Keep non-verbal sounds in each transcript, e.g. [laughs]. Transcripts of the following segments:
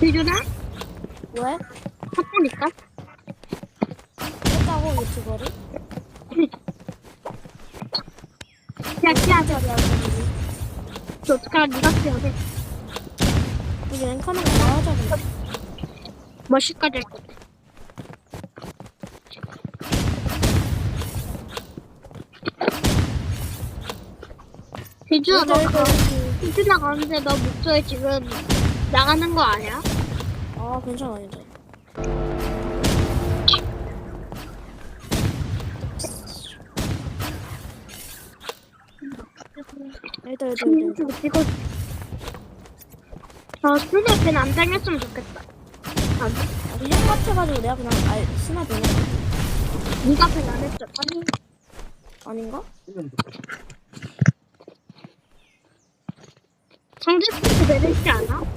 비주나? 왜? 핫보니까? 했다고 유튜버를? 야, 하고 저 어떡하라, 니가 해야 돼. 우리 앵커는 나와자고 멋있까지 할 건데. 비주나, 너, 가, 비주나 가는데 너 목소리 지금 나가는 거 아니야? 아 괜찮아 괜찮아 일단 일단 일단 좀 찍어. 저 스냅은 안 당했으면 좋겠다. 안, 아, 그냥 같아가지고 내가 그냥 알 스나 보내 니가 팬안 했죠? 아니, 아닌가? 상대편도 내리지 않아?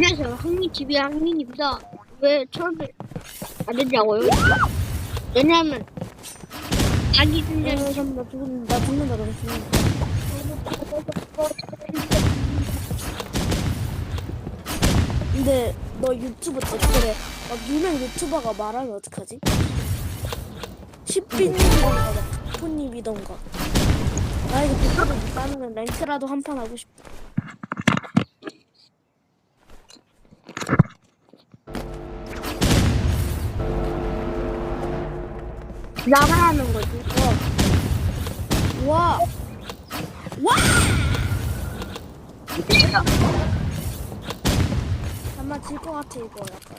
안녕하세요. 흥미 TV 흥민입니다. 왜 처음에 안 했냐고요? 왜냐면 훈련 야, 잠깐만 나 죽는다 나 죽는다 나 죽는다 근데 너 유튜브 댓글에 막 유명 유튜버가 말하면 어떡하지? 10빈님이던가 막 푸님이던가 나에게 댓글을 못 따면 랭크라도 한 판 하고 싶다 나가라는 거지. 와! 와! 아마 질 것 같아 이거 약간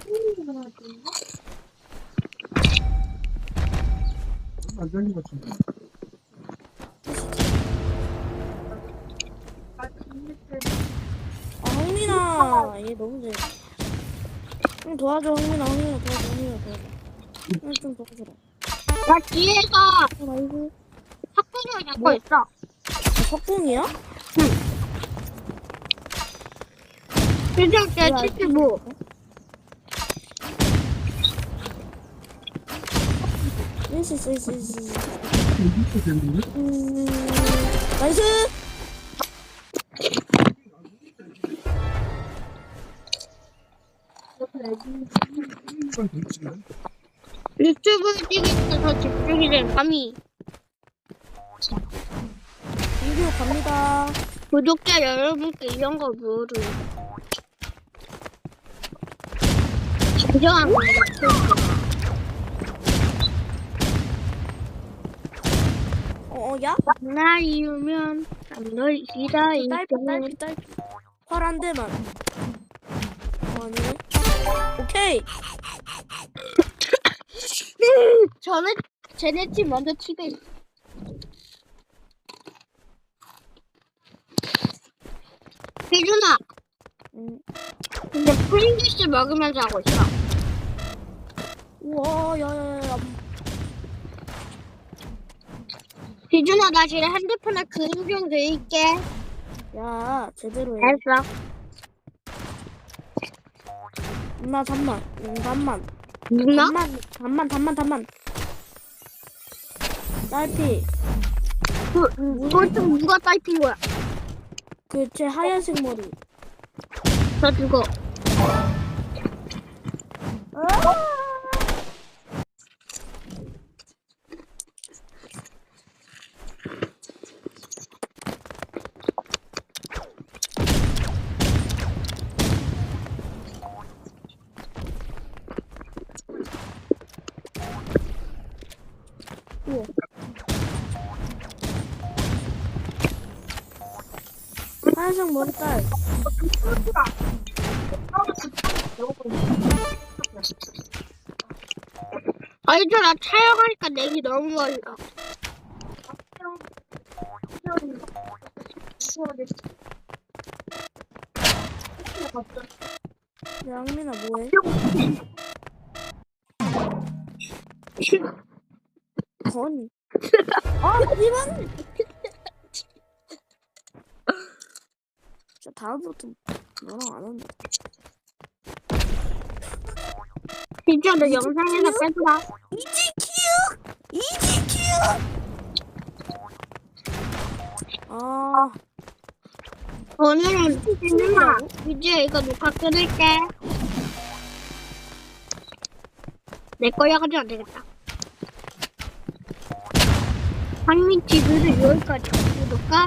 안 되는 것 같은데. 아 흥민아 얘 너무 잘. 좀 도와줘 흥민아 흥민아 도와줘 흥민아 도와줘. 좀 도와줘라. 나 뒤에서 아 나이스. 학부모 잡고 뭐? 있어. 아, 석궁이야? 필정 때 뭐야, 75. 있어 있어 있어 있어. 있어. 이렇게 되는데? 음 나이스. 유튜브 찍기가 더 집중이 된 밤이 비디오 갑니다. 구독자 여러분께 이런 거 모르. 진정한 겁니다. 어, 어 야? 나 이으면 널 기다릴 딸피 딸피 딸피. 활한 대만. 어, 아니네. 오케이. 저는 쟤네 팀 먼저 있어. 희준아, 음. 근데 프링글스 먹으면서 하고 있어. 우와 야야야. 희준아, 나 지금 핸드폰에 그림 좀 그릴게. 야 제대로 해. 알았어. 나 잠만. 음, 잠만. 누나? 잠만. 잠만 잠만 잠만. 딸피. 그, 이거 좀 누가 딸핀 거야? 그 제 하얀색 머리. 저 누구? 우와. 하얀색 머리 딸. 아니, 저나 촬영하니까 내기 너무 멀다. 양민아 뭐해? [laughs] 건. 아 이만. 저 다음부터 너랑 안 한다. 진짜 너 영상에서 빼더라. 이지 키읔! 이지 키읔! 아, 오늘은 이준아 이제 이거 녹화 끊을게. 내 거야 가지고 안 되겠다. 한미 TV를 여기까지 구독과